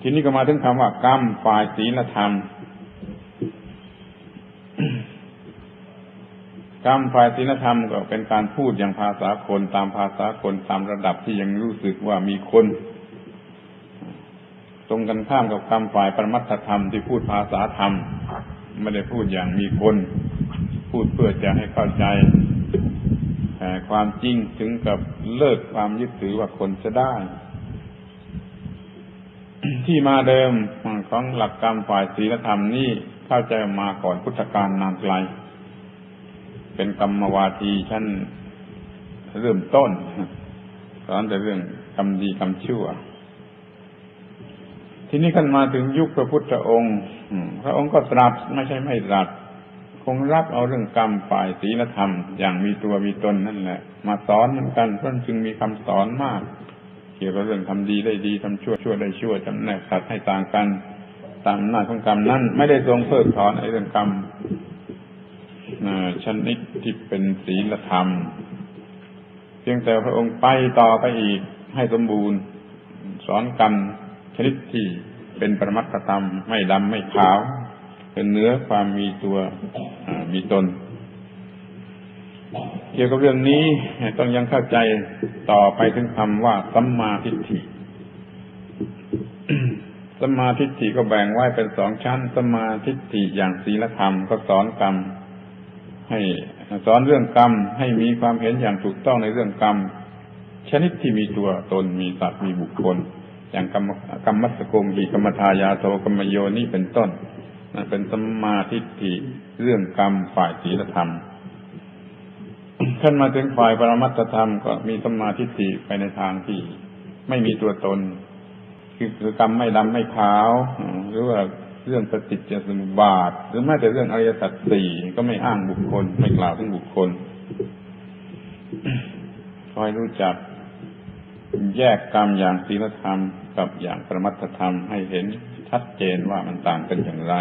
ทีนี้ก็มาถึงคำว่ากรรมฝ่ายศีลธรรมกรรมฝ่ายศีลธรรมก็เป็นการพูดอย่างภาษาคนตามภาษาคนตามระดับที่ยังรู้สึกว่ามีคน ตรงกันข้ามกับกรรมฝ่ายปรมัตถธรรมที่พูดภาษาธรรมไม่ได้พูดอย่างมีคน พูดเพื่อจะให้เข้าใจความจริงถึงกับเลิกความยึดถือว่าคนจะได้ ที่มาเดิมของหลักกรรมฝ่ายศีลธรรมนี่เข้าใจมาก่อนพุทธกาลนานไกล เป็นกรรมวาทีชั้นเริ่มต้นสอนแต่เรื่องกรรมดีกรรมชั่ว ทีนี้ขึ้นมาถึงยุคพระพุทธองค์พระองค์ก็ตรัสไม่ใช่ไม่ตรัสคงรับเอาเรื่องกรรมฝ่ายศีลธรรม อย่างมีตัวมีตนนั่นแหละ มาสอนเหมือนกันเพราะจึงมีคำสอนมาก เกี่ยวกับเรื่องทำดีได้ดีทำชั่วชั่วได้ชั่วจำแนกสัตว์ให้ต่างกันตามหน้าของกรรมนั้นไม่ได้ทรงเพิกถอนไอ้เรื่องกรรมชนิดที่เป็นศีลธรรม เพียงแต่พระองค์ไปต่อไปอีกให้สมบูรณ์ สอนกรรมชนิดที่เป็นประมัตธรรม ไม่ดำไม่ขาว เป็นเนื้อความมีตัวมีตน กี่ยวกับเรื่องนี้ต้องยังเข้าใจต่อไปถึงคำว่าสัมมาทิฏฐิสัมมาทิฏฐิก็แบ่งไว้เป็นสองชั้นสัมมาทิฏฐิอย่างศีลธรรมก็สอนกรรม ให้สอนเรื่องกรรมให้มีความเห็นอย่างถูกต้องในเรื่องกรรม ชนิดที่มีตัวตนมีสัตว์มีบุคคล อย่างกรรมกรรมมัสโกมหีกรรมทายาโทกรรมโยนี่เป็นต้นนั่นเป็นสัมมาทิฏฐิเรื่องกรรมฝ่ายศีลธรรม ขึ้นมาถึงฝ่ายปรมัตธรรมก็มีสมาทิฏฐิไปในทางที่ไม่มีตัวตน คือคือกรรมไม่ดำไม่ขาว หรือว่าเรื่องปฏิจจสมุปบาท หรือแม้แต่เรื่องอริยสัจสี่ก็ไม่อ้างบุคคล ไม่กล่าวถึงบุคคลคอยรู้จักแยกกรรมอย่างศีลธรรม กับอย่างปรมัตธรรมให้เห็นชัดเจนว่ามันต่างกันอย่างไร